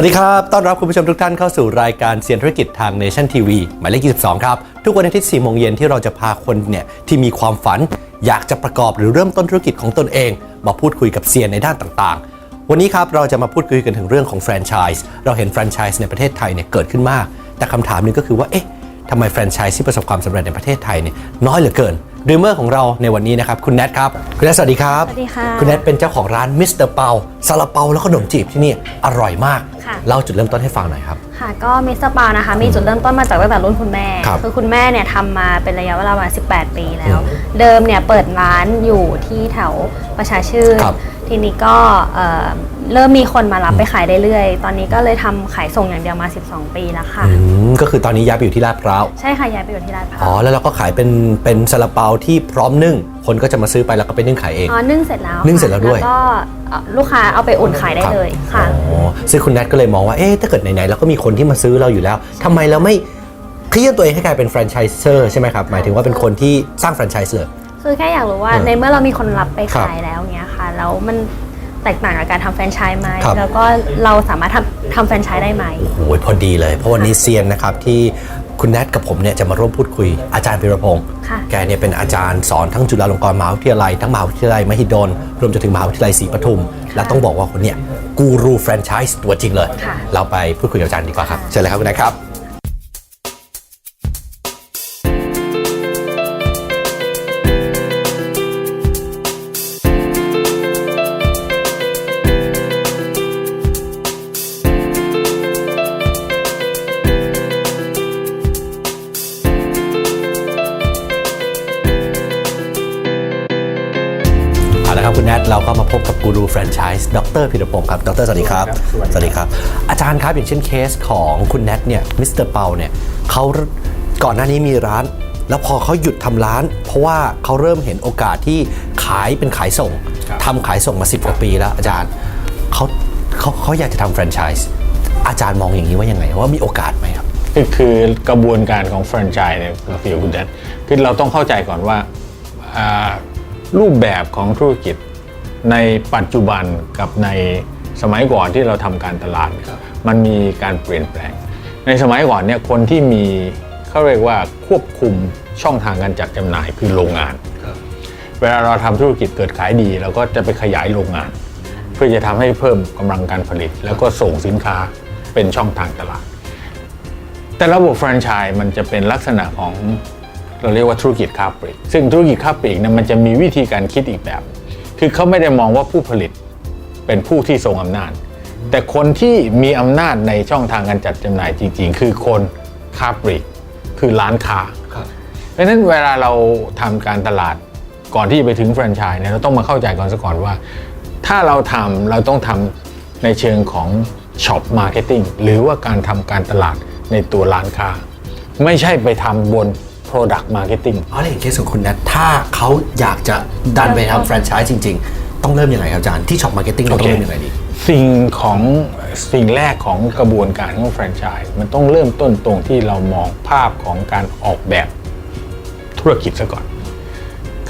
วัสดีครับ ต้อนรับคุณผู้ชมทุกท่านเข้าสู่รายการเซียนธุรกิจทาง Nation TV หมายเลข 22 ครับ ทุกวันอาทิตย์4โมงเย็นที่เราจะพาคนเนี่ยที่มีความฝัน อยากจะประกอบหรือเริ่มต้นธุรกิจของตนเอง มาพูดคุยกับเซียนในด้านต่างๆ วันนี้ครับเราจะมาพูดคุยกันถึงเรื่องของแฟรนไชส์เราเห็นแฟรนไชส์ในประเทศไทยเนี่ยเกิดขึ้นมาก แต่คำถามหนึงก็คือว่าเอ๊ะทำไมแฟรนไชส์ที่ประสบความสำเร็จในประเทศไทยเนี่ยน้อยเหลือเกินด e มเมอร์ของเราในวันนี้นะครับคุณแนทครับคุณแนทสวัสดีครับสวัสดีค่ะคุณแนทเป็นเจ้าของร้านมิสเตอร์เปาซาลาเปาแล้วก็ขนมจีบที่นี่อร่อยมาก ค่ะ เล่าจุดเริ่มต้นให้ฟังหน่อยครับ ค่ะก็มิสเตอร์ปานะคะมีจุดเริ่มต้นมาจากตั้งแต่รุ่นคุณแม่ครับอคุณแม่เนี่ยทำมาเป็นระยะเวลาประมาณ18 ปีแล้ว เดิมเนี่ยเปิดร้านอยู่ที่แถวประชาชื่น ครับทีนี้ก็เอ่อเริ่มมีคนมารับไปขายเรื่อยๆ ตอนนี้ก็เลยทำขายส่งอย่างเดียวมา 12 ปีแล้วค่ะ อืมก็คือตอนนี้ย้ายไปอยู่ที่ลาดพร้าว ใช่ค่ะย้ายไปอยู่ที่ลาดพร้าอ๋อ วแล้วเราก็ขายเป็นเป็นซาลาเปาที่พร้อมนึ่ง คนก็จะมาซื้อไปแล้วก็ไปนึ่งขายเอง อ๋อนึ่งเสร็จแล้วนึ่งเสร็จแล้วด้วยแล้วก็เอ่อลูกค้าเอาไปอุ่นขายได้เลยค่ะ อ๋อซึ่งคุณแนทก็เลยมองว่า เอ๊ะ ถ้าเกิดไหนๆเราก็มีคนที่มาซื้อเราอยู่แล้ว ทำไมเราไม่เคลื่อนตัวเองให้กลายเป็นแฟรนไชส์เซอร์ใช่ไหมครับ หมายถึงว่าเป็นคนที่สร้างแฟรนไชส์เลย คือแค่อยากรู้ว่าอืมในเมื่อเรามีคนรับไปครับขายแล้วเนี้ยค่ะแล้วมันแตกต่างกับการทำแฟรนไชส์ไหมครับ แล้วก็เราสามารถทำทำแฟรนไชส์ได้ไหม โอ้ยพอดีเลย เพราะวันนี้เซียนนะครับที่ คุณแนทกับผมเนี่ยจะมาร่วมพูดคุยอาจารย์พิรพงศ์ค่ะแกเนี่ยเป็นอาจารย์สอนทั้งจุฬาลงกรณ์มหาวิทยาลัยทั้งมหาวิทยาลัยมหิดลรวมจนถึงมหาวิทยาลัยศรีปทุม และต้องบอกว่าคนเนี่ยกูรูแฟรนไชส์ตัวจริงเลย ค่ะ เราไปพูดคุยกับอาจารย์ดีกว่าครับค่ะเชิญเลยครับคุณแนทครับ ก็มาพบกับกูรูแฟรนไชส์ดรพิรพงศ์ครับดรสวัสดีครับ สวัสดีครับ อาจารย์ครับอย่างเช่นเคสของคุณแนทเนี่ยมิสเตอร์เปาเนี่ยเขาก่อนหน้านี้มีร้าน แล้วพอเขาหยุดทำร้าน เพราะว่าเขาเริ่มเห็นโอกาสที่ขายเป็นขายส่งทำขายส่งมา 10 กว่าปีแล้วอาจารย์เขาเขาเขาอยากจะทำแฟรนไชส์อาจารย์มองอย่างนี้ว่ายังไงว่ามีโอกาสไหมครับคือคือกระบวนการของแฟรนไชส์เนี่ยคุณฟิวคุณแดนคือเราต้องเข้าใจก่อนว่าอ่ารูปแบบของธุรกิจ ในปัจจุบันกับในสมัยก่อนที่เราทำการตลาดเนี่ยมันมีการเปลี่ยนแปลง ในสมัยก่อนเนี่ยคนที่มีเขาเรียกว่าควบคุมช่องทางการจัดจำหน่ายคือโรงงาน เวลาเราทำธุรกิจเกิดขายดีเราก็จะไปขยายโรงงาน เพื่อจะทำให้เพิ่มกำลังการผลิต แล้วก็ส่งสินค้าเป็นช่องทางตลาด แต่ระบบแฟรนไชส์มันจะเป็นลักษณะของเราเรียกว่าธุรกิจค้าปลีกซึ่งธุรกิจค้าปลีกเนี่ยมันจะมีวิธีการคิดอีกแบบ คือเขาไม่ได้มองว่าผู้ผลิตเป็นผู้ที่ทรงอำนาจ แต่คนที่มีอำนาจในช่องทางการจัดจำหน่ายจริง ๆ คือคนค้าปลีกคือร้านค้าเพราะฉะนั้นเวลาเราทำการตลาดก่อนที่จะไปถึงแฟรนไชส์เนี่ยเราต้องมาเข้าใจก่อนซะก่อนว่า ถ้าเราทำเราต้องทำในเชิงของช็อปมาร์เก็ตติ้งหรือว่าการทำการตลาดในตัวร้านค้า ไม่ใช่ไปทำบน Product Marketing เอาเลยอย่างเคสของคุณแนทถ้าเขาอยากจะดันไปทำแฟรนไชส์จริง ๆ ต้องเริ่มยังไงครับอาจารย์ที่ช็อปมาร์เก็ตติ้งเราต้องเริ่มยังไงดีสิ่งของสิ่งแรกของกระบวนการของแฟรนไชส์มันต้องเริ่มต้นตรงที่เรามองภาพของการออกแบบธุรกิจซะก่อน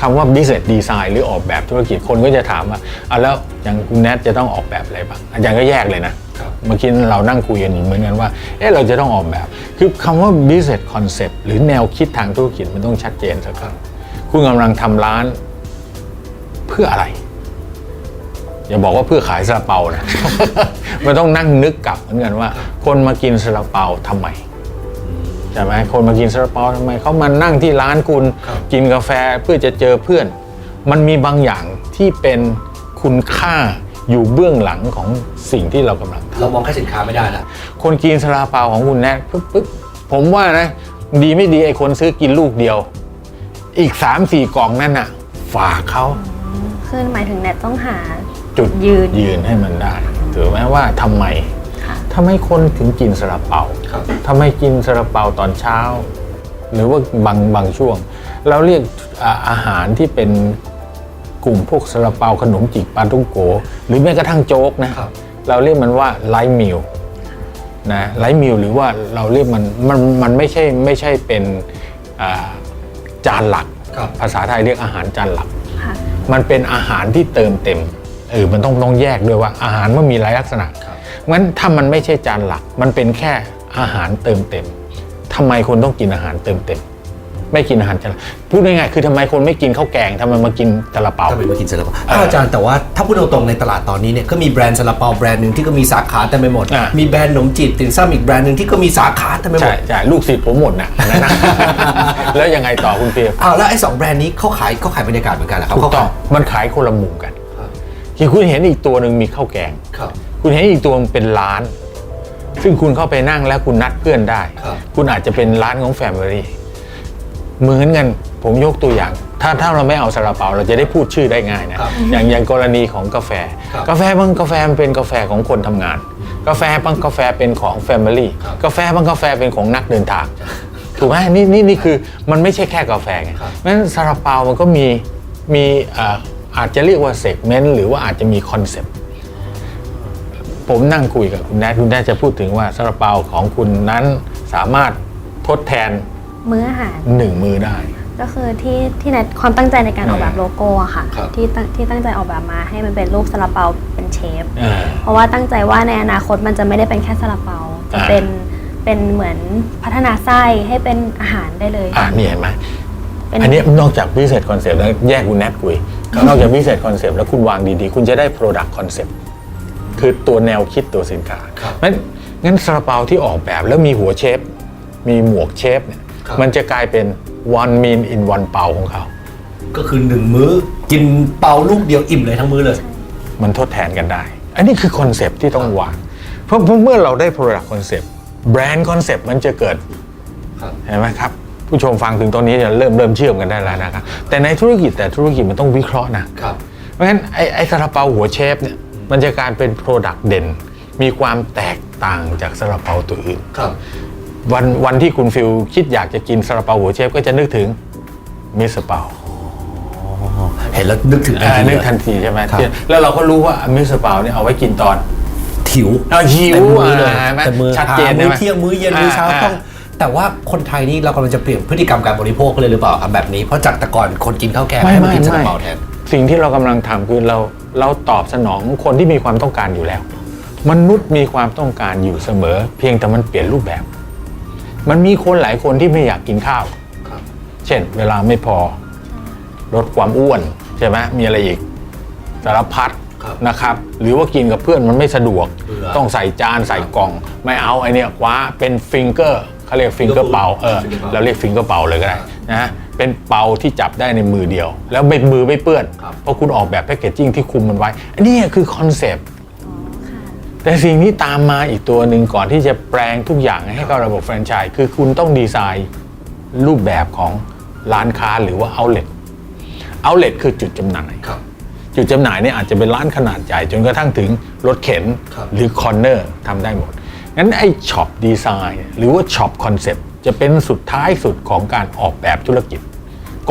คำว่า business design หรือออกแบบธุรกิจคนก็จะถามว่าเอาแล้วอย่างคุณแนทจะต้องออกแบบอะไรบ้างอาจารย์ก็แยกเลยนะ เมื่อกี้เรานั่งคุยกันเหมือนกันว่าเอ๊ะเราจะต้องออกแบบ คือคำว่า business concept หรือแนวคิดทางธุรกิจมันต้องชัดเจนซะก่อนคุณกำลังทำร้านเพื่ออะไร อย่าบอกว่าเพื่อขายซาลาเปานะมันต้องนั่งนึกกลับเหมือนกันว่า คนมากินซาลาเปาทำไมใช่ไหมคนมากินซาลาเปาทำไมเขามานั่งที่ร้านคุณครับกินกาแฟเพื่อจะเจอเพื่อน มันมีบางอย่างที่เป็นคุณค่าอยู่เบื้องหลังของสิ่งที่เรากำลังทำ เรามองแค่สินค้าไม่ได้ละคนกินซาลาเปาของคุณแนทปึ๊บปึ๊บผมว่านะ ดีไม่ดีไอ้คนซื้อกินลูกเดียว อีก3ามสี่กล่องนั่นน่ะ ฝากเขาคือหมายถึงแนทต้องหา จุดยืนยืนให้มันได้ถือไหมว่าทำไมค่ะทำไมคนถึงกินซาลาเปาครับทำไมกินซาลาเปาตอนเช้า หรือว่าบางบางช่วง เราเรียกอ่าอาหารที่เป็นกลุ่มพวกซาลาเปาขนมจิกปาตุ้งโก หรือแม้กระทั่งโจ๊กนะครับ เราเรียกมันว่าไลท์มิลนะไลท์มิลหรือว่าเราเรียกมันมันมันไม่ใช่ไม่ใช่เป็นอ่าจานหลักครับภาษาไทยเรียกอาหารจานหลักค่ะมันเป็นอาหารที่เติมเต็มเออมันต้องต้องแยกด้วยว่าอาหารมันมีหลายลักษณะงั้นถ้ามันไม่ใช่จานหลัก มันเป็นแค่อาหารเติมเต็มทำไมคนต้องกินอาหารเติมเต็ม ไม่กินอาหารจานหลักพูดง่ายๆคือทำไมคนไม่กินข้าวแกงทำไมมากินซาลาเปา ทำไมมากินซาลาเปาอ้าวอาจารย์แต่ว่าถ้าพูดตรงๆในตลาดตอนนี้เนี่ยก็มีแบรนด์ซาลาเปาแบรนด์หนึ่งที่ก็มีสาขาเต็มไปหมด อะ มีแบรนด์ขนมจีบติ่มซ้ำอีกแบรนด์หนึ่งที่ก็มีสาขาเต็มไปหมใช่ดใช่ลูกศิษย์ผมหมดน่ะอันนั้นนะ แล้วยังไงต่อคุณเพียรอ้าวแล้วไอ้สองแบรนด์นี้เขาขายเขาขายบรรยากาศเหมือนกันเหรอครับถูกเขาต้อขางยมันขายคนละมุมกัน ที่คุณเห็นอีกตัวหนึ่งมีข้าวแกงครับ คุณเห็นอีกตัวมันเป็นร้าน ซึ่งคุณเข้าไปนั่งแล้วคุณนัดเพื่อนได้ ครับ คุณอาจจะเป็นร้านของแฟมิลี่ เหมือนกันผมยกตัวอย่าง ถ้าถ้าเราไม่เอาซาลาเปาเราจะได้พูดชื่อได้ง่ายนะครับอย่างอย่างกรณีของกาแฟ ครับกาแฟบางกาแฟมันเป็นกาแฟของคนทำงาน กาแฟบางกาแฟเป็นของแฟมิลี่ครับกาแฟบางกาแฟเป็นของนักเดินทางถูกไหมนี่นี่นี่คือมันไม่ใช่แค่กาแฟไงครับเพราะฉะนั้นซาลาเปามันก็มีมีเอ่ออาจจะเรียกว่าเซกเมนต์หรือว่าอาจจะมีคอนเซปต์ ผมนั่งคุยกับคุณแนทคุณแนทจะพูดถึงว่าซาลาเปาของคุณนั้นสามารถทดแทน มื้ออาหาร หนึ่งมือได้ ก็คือที่ที่ในความตั้งใจในการออกแบบโลโก้อะค่ะ ครับที่ตั้งที่ตั้งใจออกแบบมาให้มันเป็นรูปซาลาเปาเป็นเชฟ อ่า เพราะว่าตั้งใจว่าในอนาคตมันจะไม่ได้เป็นแค่ซาลาเปาจะอ่า เป็นเป็นเหมือนพัฒนาไส้ให้เป็นอาหารได้เลย อ่านี่เห็นไหมเป็นอันนี้นอกจากวิเศษคอนเซปต์แล้วแยกคุณแนทคุยนอกจากวิเศษคอนเซปต์แล้วคุณวางดีๆ คุณจะได้ Product Concept คือตัวแนวคิดตัวสินค้าครับ งั้นงั้นซาลาเปาที่ออกแบบแล้วมีหัวเชฟ มีหมวกเชฟเนี่ยครับ มันจะกลายเป็น one meal in one เปาของเขา ก็คือหนึ่งมื้อกินเปาลูกเดียวอิ่มเลยทั้งมื้อเลย มันทดแทนกันได้ อันนี้คือคอนเซปต์ที่ต้องวางเพราะเพราะเมื่อเราได้ Product Concept แบรนด์คอนเซปต์มันจะเกิดครับเห็นไหมครับ ผู้ชมฟังถึงตรงนี้จะเริ่มเริ่มเชื่อมกันได้แล้วนะครับ แต่ในธุรกิจแต่ธุรกิจมันต้องวิเคราะห์นะครับเพราะฉะนั้นไอ้ไอ้ซาลาเปาหัวเชฟเนี่ยมันจะกลารเป็น Product เด่น มีความแตกต่างจากซาลาเปาตัวอื่นครับ วันวันที่คุณฟิลคิดอยากจะกินซาลาเปาหัวเชฟก็จะนึกถึงมิสเปาเห็นแล้วนึกถึงทันอ่าทีนึกเลยทันทีใช่ไหมครับแล้วเราก็รู้ว่ามิสเปาเนี่ยเอาไว้กินตอนหิวเอาหิวเต็มมื้อเลยอ่าเห็นไหมเต็มมื้อชัดเจนหาใช่มื้ไหอมเที่ยงมื้อเย็นมื้อเช้าอ่าต้องแต่ว่าคนไทยนี่เรากำลังจะเปลี่ยนพฤติกรรมการบริโภคเลยหรือเปล่าครับแบบนี้เพราะจากแต่ก่อนคนกินข้าวแกงไม่ให้มาไม่กินซาลาไม่เปาแทนสิ่งที่เรากำลังทำคือเราเราตอบสนองคนที่มีความต้องการอยู่แล้ว มนุษย์มีความต้องการอยู่เสมอ เพียงแต่มันเปลี่ยนรูปแบบ มันมีคนหลายคนที่ไม่อยากกินข้าว ครับ เช่น เวลาไม่พอ ลดความอ้วนใช่ไหมมีอะไรอีกสารพัดครับนะครับ หรือว่ากินกับเพื่อนมันไม่สะดวก เบื่อต้องใส่จานใส่กล่อง ไม่เอาไอเนี้ยคว้าเป็นฟิงเกอร์เขาเรียกฟิงเกอร์เป่าเออ finger เราเรียกฟิงเกอร์เป่าเลยก็ได้นะเป็นเป่าที่จับได้ในมือเดียว แล้วไม่มือไม่เปื้อน ครับ เพราะคุณออกแบบแพคเกจจิ้งที่คุมมันไว้ อันนี้คือคอนเซปต์ค่ะ แต่สิ่งที่ตามมาอีกตัวหนึ่งก่อนที่จะแปลงทุกอย่างให้กับระบบแฟรนไชส์คือคุณต้องดีไซน์รูปแบบของร้านค้าหรือว่า outlet outlet คือจุดจำหน่าย ครับจุดจำหน่ายเนี่ยอาจจะเป็นร้านขนาดใหญ่ จนกระทั่งถึงรถเข็นครับหรือคอนเนอร์ทำได้หมด งั้นไอ้ช็อปดีไซน์หรือว่าช็อปคอนเซปต์จะเป็นสุดท้ายสุดของการออกแบบธุรกิจ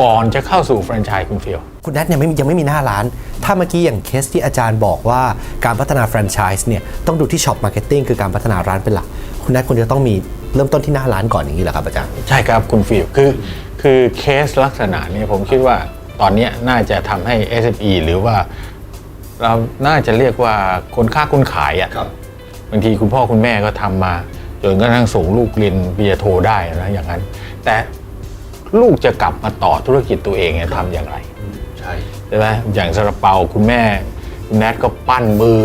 ก่อนจะเข้าสู่แฟรนไชส์คุณเฟียว คุณแนทยังไม่มียังไม่มีหน้าร้าน ถ้าเมื่อกี้อย่างเคสที่อาจารย์บอกว่าการพัฒนาแฟรนไชส์เนี่ยต้องดูที่ช็อปมาร์เก็ตติ้งคือการพัฒนาร้านเป็นหลัก คุณแนทควรจะต้องมีเริ่มต้นที่หน้าร้านก่อนอย่างนี้เหรอครับอาจารย์ ใช่ครับคุณฟิลคือคือเคสลักษณะนี้ผมคิดว่าตอนเนี้ยน่าจะทำให้ SME หรือว่า เราน่าจะเรียกว่าคนค้าคนขายอะ่ะบางทีคุณพ่อคุณแม่ก็ทำมาจนกระทั่งส่งลูกเรียนปริญญาโทได้นะอย่างนั้น แต่ลูกจะกลับมาต่อธุรกิจตัวเองเนี่ยทำอย่างไรใช่ ใช่ไหมอย่างซาลาเปาคุณแม่คุณแนทก็ปั้นมือ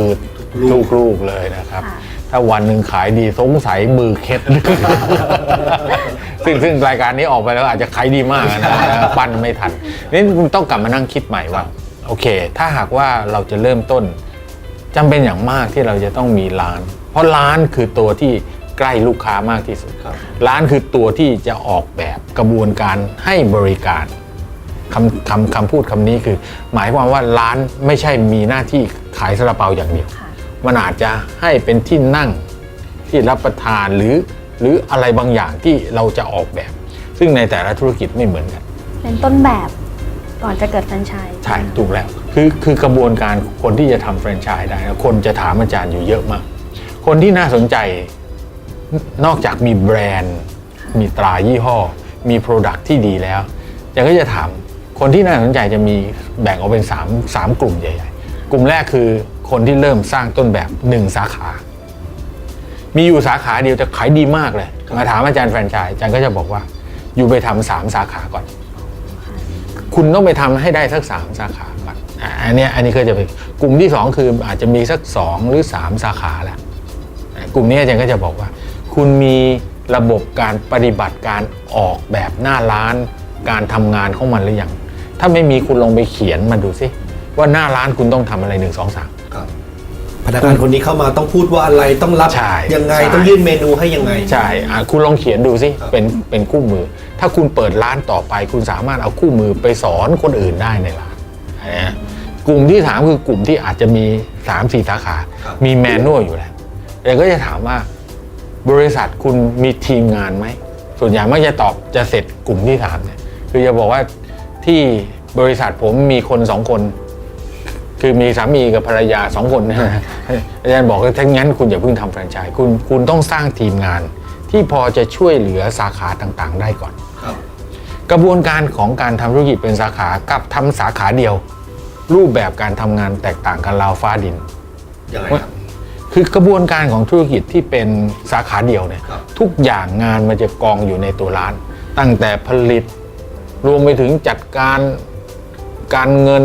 ลูกๆเลยนะครับค่ะถ้าวันหนึ่งขายดีสงสัยมือเคล็ดซึ่งซึ่งรายการนี้ออกไปแล้วอาจจะขายดีมากนะปั้นไม่ทันนี่คุณต้องกลับมานั่งคิดใหม่ว่าโอเค ถ้าหากว่าเราจะเริ่มต้นจำเป็นอย่างมากที่เราจะต้องมีร้าน เพราะร้านคือตัวที่ใกล้ลูกค้ามากที่สุดครับ ร้านคือตัวที่จะออกแบบกระบวนการให้บริการ คำคำคำพูดคำนี้คือ หมายความว่าร้านไม่ใช่มีหน้าที่ขายซาลาเปาอย่างเดียวค่ะมันอาจจะให้เป็นที่นั่งที่รับประทานหรือ หรืออะไรบางอย่างที่เราจะออกแบบ ซึ่งในแต่ละธุรกิจไม่เหมือนกัน เป็นต้นแบบก่อนจะเกิดแฟรนไชส์ใช่ถูกแล้วคือคือกระบวนการคนที่จะทำแฟรนไชส์ได้นะคนจะถามอาจารย์อยู่เยอะมาก คนที่น่าสนใจนนอกจากมีแบรนด์ มีตรายี่ห้อ มีโปรดักที่ดีแล้วอาจารย์ก็จะถาม คนที่น่าสนใจจะมีแบ่งออกเป็น3 3กลุ่มใหญ่ ๆ กลุ่มแรกคือคนที่เริ่มสร้างต้นแบบ 1 สาขา มีอยู่สาขาเดียวแต่ขายดีมากเลย มาถามอาจารย์แฟรนไชส์อาจารย์ก็จะบอกว่า อยู่ไปทำสามสาขาก่อน คุณต้องไปทำให้ได้สักสามสาขาก่อนอะอันเนี้ยอันนี้ก็จะเป็นกลุ่มที่สองคืออาจจะมีสักสองหรือสามสาขาแหละอะกลุ่มนี้อาจารย์ก็จะบอกว่า คุณมีระบบการปฏิบัติการออกแบบหน้าร้าน การทำงานของมันหรือยัง ถ้าไม่มีคุณลองไปเขียนมาดูสิว่าหน้าร้านคุณต้องทำอะไรหนึ่งสองสามพนักงานคนนี้เข้ามาต้องพูดว่าอะไรต้องรับใช่ยังไงใช่ ต้องยื่นเมนูให้ยังไง ใช่อะคุณลองเขียนดูสิเป็นเป็นคู่มือ ถ้าคุณเปิดร้านต่อไป คุณสามารถเอาคู่มือไปสอนคนอื่นได้ในร้านนะกลุ่มที่สามคือกลุ่มที่อาจจะมี3ามสี่สาขา ครับ มีแมนนวลอยู่แล้วแต่ก็จะถามว่าบริษัทคุณมีทีมงานไหม ส่วนใหญ่ไม่จะตอบจะเสร็จกลุ่มที่สามเนี่ย คือจะบอกว่า ที่บริษัทผมมีคนสองคน คือมีสามีกับภรรยาสองคนนะฮะอาจารย์บอกว่าถ้างั้นคุณอย่าเพิ่งทำแฟรนไชส์คุณคุณต้องสร้างทีมงาน ที่พอจะช่วยเหลือสาขาต่างๆ ได้ก่อนครับกระบวนการของการทำธุรกิจเป็นสาขากับทำสาขาเดียว รูปแบบการทำงานแตกต่างกันราวฟ้าดินยังไงครับคือกระบวนการของธุรกิจที่เป็นสาขาเดียวเนี่ยครับทุกอย่างงานมันจะกองอยู่ในตัวร้าน ตั้งแต่ผลิต รวมไปถึงจัดการการเงิน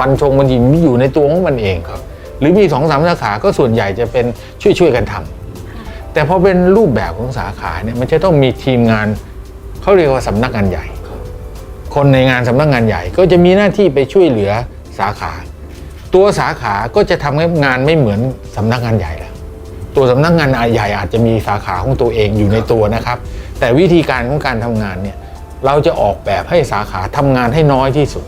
บัญชงบัญชีมีอยู่ในตัวของมันเองครับ หรือมีสองสามสาขาก็ส่วนใหญ่จะเป็นช่วยๆกันทำแต่พอเป็นรูปแบบของสาขาเนี่ยมันจะต้องมีทีมงานเขาเรียกว่าสำนักงานใหญ่ คนในงานสำนักงานใหญ่ก็จะมีหน้าที่ไปช่วยเหลือสาขา ตัวสาขาก็จะทำงานไม่เหมือนสำนักงานใหญ่แล้วตัวสำนักงานใหญ่อาจจะมีสาขาของตัวเองอยู่ในตัวนะครับ แต่วิธีการของการทำงานเนี่ย เราจะออกแบบให้สาขาทำงานให้น้อยที่สุด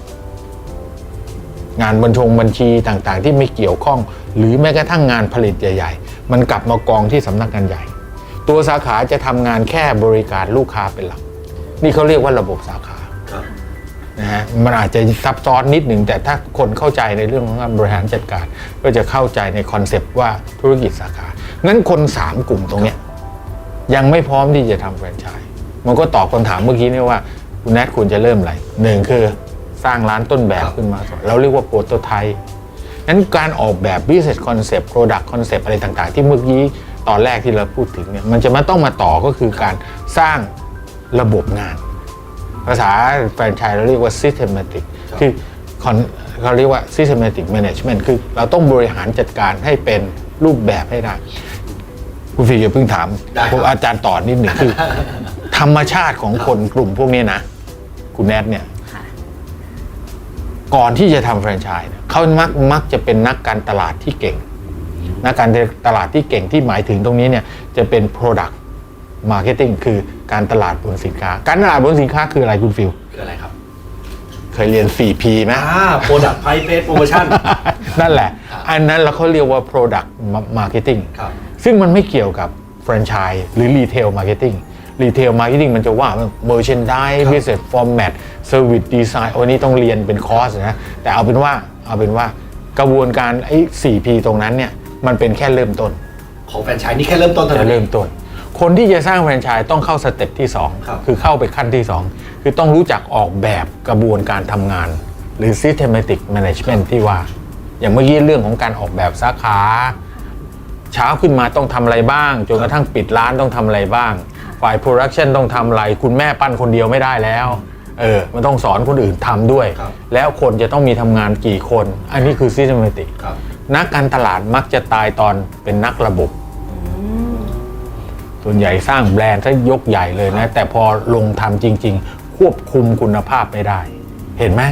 งานบัญชงบัญชีต่างๆ ที่ไม่เกี่ยวข้อง หรือแม้กระทั่งงานผลิตใหญ่ ๆ มันกลับมากองที่สำนักงานใหญ่ ตัวสาขาจะทำงานแค่บริการลูกค้าเป็นหลัก นี่เขาเรียกว่าระบบสาขาครับนะฮะมันอาจจะซับซ้อนนิดหนึ่งแต่ถ้าคนเข้าใจในเรื่องของการบริหารจัดการ ก็จะเข้าใจในคอนเซปต์ว่าธุรกิจสาขางั้นคน 3 กลุ่มตรงเนี้ยยังไม่พร้อมที่จะทำแฟรนไชส์ มันก็ตอบคำถามเมื่อกี้นี่ว่าคุณแนทควรจะเริ่มอะไรหนึ่งคือสร้างร้านต้นแบบขึ้นมาก่อนเราเรียกว่าโปรโตไทป์งั้นการออกแบบ business concept product concept อะไรต่างๆ ที่เมื่อกี้ตอนแรกที่เราพูดถึงเนี่ยมันจะมาต้องมาต่อก็คือการสร้างระบบงาน ภาษาแฟรนไชส์เราเรียกว่า systematic ครับคือ con- เขาเรียกว่า systematic management คือเราต้องบริหารจัดการให้เป็นรูปแบบให้ได้ คุณฟีอย่าเพิ่งถามได้ครับผมอาจารย์ต่อนิดหนึ่งคือธ รรมชาติของคนกลุ่มพวกนี้นะ คุณแนทเนี่ย ค่ะก่อนที่จะทำแฟรนไชส์เนี่ยเขามักมักจะเป็นนักการตลาดที่เก่ง นักการตลาดที่เก่งที่หมายถึงตรงนี้เนี่ยจะเป็น product marketing คือการตลาดบนสินค้า การตลาดบนสินค้าคืออะไรคุณฟิลคืออะไรครับเคยเรียน 4P ไหม อ่า product price base promotion นั่นแหละครับอันนั้นเราเขาเรียกว่า product marketing ครับ ซึ่งมันไม่เกี่ยวกับแฟรนไชส์หรือ retail marketing retail marketing มั นจะว่า merchandise ครับ business format service design โอ้นี่ต้องเรียนเป็นคอร์สนะแต่เอาเป็นว่าเอาเป็นว่ากระบวนการไอ้ 4P ตรงนั้นเนี่ยมันเป็นแค่เริ่มต้น ของแฟรนไชส์นี่แค่เริ่มต้นเท่าจะนั้นเริ่มต้น คนที่จะสร้างแฟรนไชส์ต้องเข้าสเต็ปที่ครับ2คือเข้าไปขั้นที่ 2 คือต้องรู้จักออกแบบกระบวนการทำงาน หรือ systematic management ที่ว่า อย่างเมื่อกี้เรื่องของการออกแบบสาขา เช้าขึ้นมาต้องทำอะไรบ้าง จนกระทั่งปิดร้านต้องทำอะไรบ้าง ฝ่ายโปรดักชันต้องทำอะไร คุณแม่ปั้นคนเดียวไม่ได้แล้วเออมันต้องสอนคนอื่นทำด้วย ครับ แล้วคนจะต้องมีทำงานกี่คน อันนี้คือ systematic ครับ นักการตลาดมักจะตายตอนเป็นนักระบบ ส่วนใหญ่สร้างแบรนด์ถ้ายกใหญ่เลยนะ แต่พอลงทำจริง ๆ ควบคุมคุณภาพไม่ได้ เห็นไหม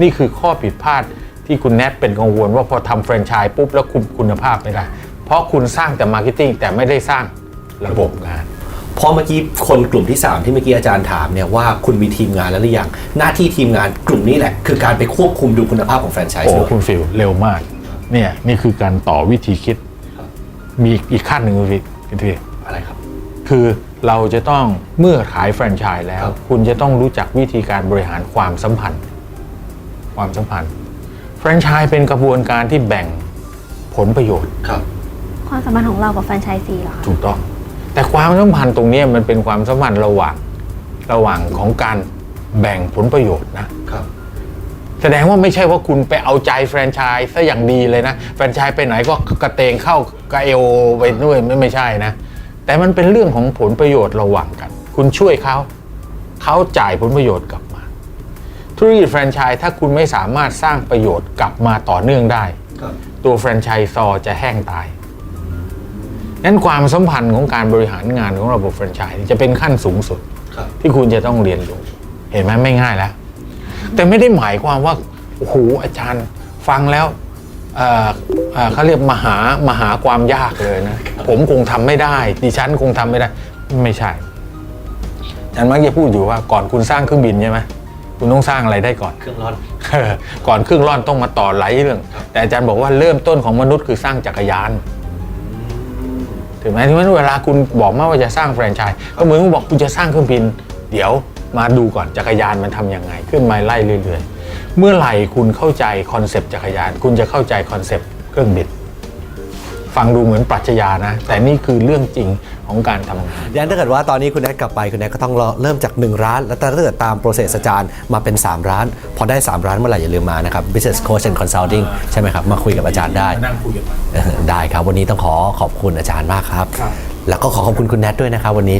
นี่คือข้อผิดพลาดที่คุณแนทเป็นกังวลว่าพอทำแฟรนไชส์ปุ๊บแล้วคุมคุณภาพไม่ได้ เพราะคุณสร้างแต่มาร์เก็ตติ้งแต่ไม่ได้สร้างระบบงาน เพราะเมื่อกี้คนกลุ่มที่ 3 ที่เมื่อกี้อาจารย์ถามเนี่ยว่าคุณมีทีมงานแล้วหรือยังหน้าที่ทีมงานกลุ่มนี้แหละ คือการไปควบคุมดูคุณภาพของแฟรนไชส์โอ้ด้วยคุณฟิลเร็วมากเนี่ยนี่คือการต่อวิธีคิดครับมีอีกขั้นหนึ่งคุณฟิลคุณฟิลอะไรครับ คือเราจะต้องเมื่อขายแฟรนไชส์แล้วครับคุณจะต้องรู้จักวิธีการบริหารความสัมพันธ์ ความสัมพันธ์ แฟรนไชส์เป็นกระบวนการที่แบ่งผลประโยชน์ครับ ความสัมพันธ์ของเรากับแฟรนไชส์ซีเหรอคะถูกต้อง แต่ความสัมพันธ์ตรงเนี้ยมันเป็นความสัมพันธ์ระหว่างระหว่างของการแบ่งผลประโยชน์นะครับ แสดงว่าไม่ใช่ว่าคุณไปเอาใจแฟรนไชส์ซะอย่างดีเลยนะ แฟรนไชส์ไปไหนก็กระเตงเข้ากระเอวไปด้วยไม่ไม่ใช่นะ แต่มันเป็นเรื่องของผลประโยชน์ระหว่างกัน คุณช่วยเขาเขาจ่ายผลประโยชน์กลับมา ธุรกิจแฟรนไชส์ถ้าคุณไม่สามารถสร้างประโยชน์กลับมาต่อเนื่องได้ ตัวแฟรนไชส์ซอจะแห้งตาย นั้นความสัมพันธ์ของการบริหารงานของระบบแฟรนไชส์จะเป็นขั้นสูงสุด ที่คุณจะต้องเรียนรู้ เห็นไหมไม่ง่ายแล้ว แต่ไม่ได้หมายความว่าโอ้โหอาจารย์ฟังแล้วเอ่อเอ่อเขาเรียกมหามหาความยากเลยนะ ผมคงทำไม่ได้ ดิฉันคงทำไม่ได้ ไม่ใช่อาจารย์มักจะพูดอยู่ว่าก่อนคุณสร้างเครื่องบินใช่ไหมคุณต้องสร้างอะไรได้ก่อนเครื่องร้อนเออก่อนเครื่องร่อนต้องมาต่อหลายเรื่อง แต่อาจารย์บอกว่าเริ่มต้นของมนุษย์คือสร้างจักรยาน ถูกไหมที่ว่าเวลาคุณบอกมาว่าจะสร้างแฟรนไชส์ก็เหมือนคุณบอกคุณจะสร้างเครื่องบิน เดี๋ยวมาดูก่อนจักรยานมันทำยังไง ขึ้นมาไล่เรื่อย ๆ เมื่อไหร่คุณเข้าใจคอนเซปต์จักรยาน คุณจะเข้าใจคอนเซปต์เครื่องบิน ฟังดูเหมือนปรัชญานะ แต่นี่คือเรื่องจริงของการทำงานยันถ้าเกิดว่าตอนนี้คุณแนทกลับไปคุณแนทก็ต้องเริ่มจาก 1 ร้าน แล้วถ้าเกิดตามโปรเซสอาจารย์มาเป็น 3 ร้าน พอได้ 3 ร้านเมื่อไหร่อย่าลืมมานะครับ Business Coach and Consulting ใช่ไหมครับ มาคุยกับอาจารย์ได้ นั่งคุยกันเออได้ครับ วันนี้ต้องขอขอบคุณอาจารย์มากครับครับ แล้วก็ขอขอบคุณคุณแนทด้วยนะครับวันนี้